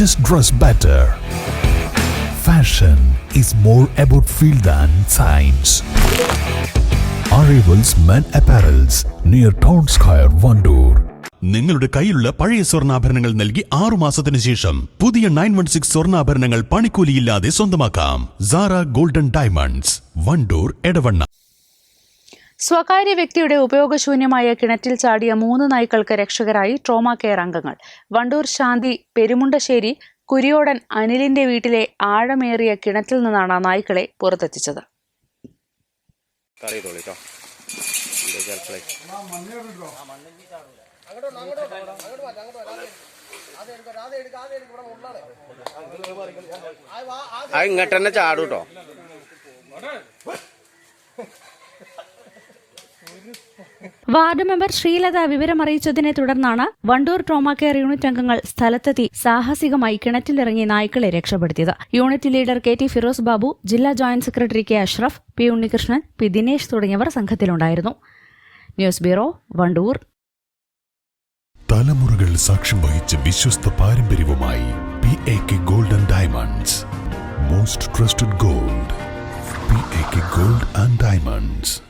just dress better. Fashion is more about feel than science. Arrivals Men Apparels near Town Square, Vandoor. നിങ്ങളുടെ കയ്യിലുള്ള പഴയ സ്വർണാഭരണങ്ങൾ നൽകി ആറു മാസത്തിന് ശേഷം പുതിയ നയൻ വൺ സിക്സ് സ്വർണാഭരണങ്ങൾ പണിക്കൂലിയില്ലാതെ സ്വന്തമാക്കാം Sara golden diamonds Wandoor Edavanna സ്വകാര്യ വ്യക്തിയുടെ ഉപയോഗശൂന്യമായ കിണറ്റിൽ ചാടിയ മൂന്ന് നായ്ക്കൾക്ക് രക്ഷകരായി ട്രോമ കെയർ അംഗങ്ങൾ. വണ്ടൂർ ശാന്തി പെരുമുണ്ടശ്ശേരി കുരിയോടൻ അനിലിന്റെ വീട്ടിലെ ആഴമേറിയ കിണറ്റിൽ നിന്നാണ് നായ്ക്കളെ പുറത്തെത്തിച്ചത്. ഇങ്ങോട്ട് തന്നെ ചാടും കേട്ടോ വാർഡ് മെമ്പർ ശ്രീലത വിവരമറിയിച്ചതിനെ തുടർന്നാണ് വണ്ടൂർ ട്രോമ കെയർ യൂണിറ്റ് അംഗങ്ങൾ സ്ഥലത്തെത്തി സാഹസികമായി കിണറ്റിലിറങ്ങി നായ്ക്കളെ രക്ഷപ്പെടുത്തിയത്. Unit leader K T Firoz Babu ജില്ലാ joint secretary K Ashraf P Unnikrishnan P Dinesh തുടങ്ങിയവർ സംഘത്തിലുണ്ടായിരുന്നു. News bureau Wandoor. തലമുറകൾ സാക്ഷ്യം വഹിച്ച വിശ്വസ്ത പാരമ്പര്യവുമായി P A K golden diamonds. Most trusted gold P A K gold and diamonds.